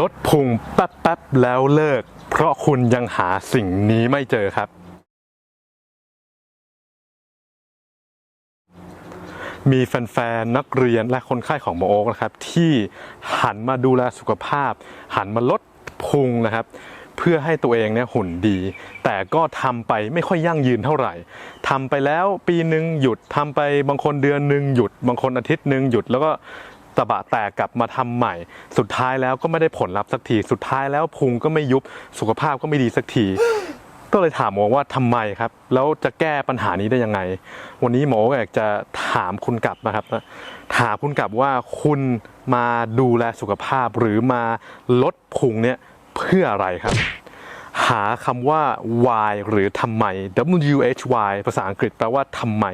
ลดพุงแป๊บๆแล้วเลิก เพราะคุณยังหาสิ่งนี้ไม่เจอครับ มีแฟนๆนักเรียนและคนไข้ของหมอโอ๊กนะครับ ที่หันมาดูแลสุขภาพ หันมาลดพุงนะครับเพื่อให้ตัวเองเนี่ยหุ่นดี แต่ก็ทำไปไม่ค่อยยั่งยืนเท่าไหร่ทำไปแล้วปีหนึ่งหยุดทำไปบางคนเดือนหนึ่งหยุด บางคนอาทิตย์หนึ่งหยุดแล้วก็ ตะบะแตกกลับมาทำใหม่ สุดท้ายแล้วก็ไม่ได้ผลลัพธ์สักที สุดท้ายแล้วพุงก็ไม่ยุบสุขภาพก็ไม่ดีสักที ก็เลยถามหมอว่าทำไมครับ แล้วจะแก้ปัญหานี้ได้ยังไง วันนี้หมออยากจะถามคุณกลับนะครับถามคุณกลับว่าคุณมาดูแลสุขภาพหรือมาลดพุงเนี่ยเพื่ออะไรครับ หาคำว่า why หรือทำไม W H Y ภาษาอังกฤษแปลว่าทำไม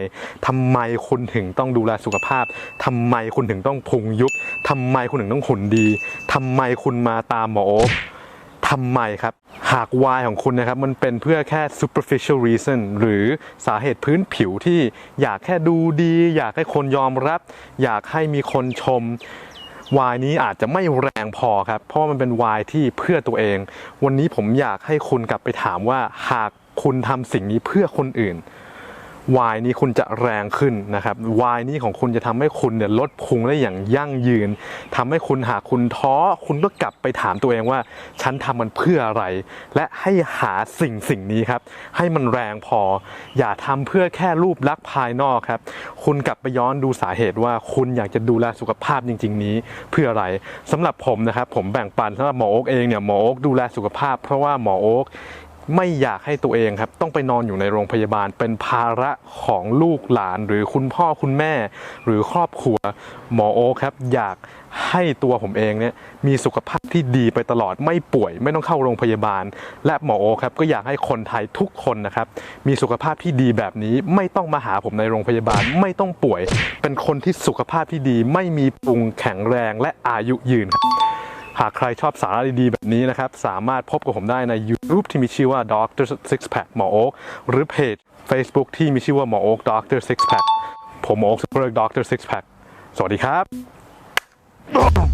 ทำไมคุณถึงต้องดูแลสุขภาพทำไมคุณถึงต้องพุงยุบทำไมคุณถึงต้องหุ่นดีทำไมคุณมาตามหมอโอ๊คทำไมครับ หาก why ของคุณนะครับ มันเป็นเพื่อแค่ superficial reason หรือสาเหตุพื้นผิวที่อยากแค่ดูดี อยากให้คนยอมรับ อยากให้มีคนชม วายนี้อาจจะไม่แรงพอครับ เพราะว่ามันเป็นวายที่เพื่อตัวเอง วันนี้ผมอยากให้คุณกลับไปถามว่าหากคุณทำสิ่งนี้เพื่อคนอื่น วายนี้คุณจะแรงขึ้นนะครับวายนี้ของคุณจะทำให้คุณเนี่ยลดพุงได้อย่างยั่งยืนทำให้คุณหากคุณท้อคุณก็กลับไปถามตัวเองว่า ฉันทำมันเพื่ออะไร และให้หาสิ่งสิ่งนี้ครับ ให้มันแรงพอ อย่าทำเพื่อแค่รูปลักษณ์ภายนอกครับ คุณกลับไปย้อนดูสาเหตุว่าคุณอยากจะดูแลสุขภาพจริง ๆ นี้เพื่ออะไรสำหรับผมนะครับผมแบ่งปันสำหรับหมอโอ๊กเองเนี่ยหมอโอ๊กดูแลสุขภาพ เพราะว่าหมอโอ๊ก ไม่อยากให้ตัวเองครับต้องไปนอนอยู่ในโรงพยาบาล เป็นภาระของลูกหลาน หรือคุณพ่อคุณแม่ หรือครอบครัวหมอโอ๊คครับอยากให้ตัวผมเองเนี่ยมีสุขภาพที่ดีไปตลอดไม่ป่วย ไม่ต้องเข้าโรงพยาบาล และหมอโอคครับก็อยากให้คนไทยทุกคนนะครับมีสุขภาพที่ดีแบบนี้ไม่ต้องมาหาผมในโรงพยาบาล ไม่ต้องป่วย เป็นคนที่สุขภาพที่ดี ไม่มีปรุงแข็งแรงและอายุยืนครับ หากใครชอบสาระดีๆ แบบนี้นะครับ สามารถพบกับผมได้ใน YouTube ที่มีชื่อว่า Doctor Six Pack หมอโอ๊กหรือเพจ Facebook ที่มีชื่อว่าหมอโอ๊ก Doctor Six Pack ผมหมอโอ๊ค Super Doctor Six Pack สวัสดีครับ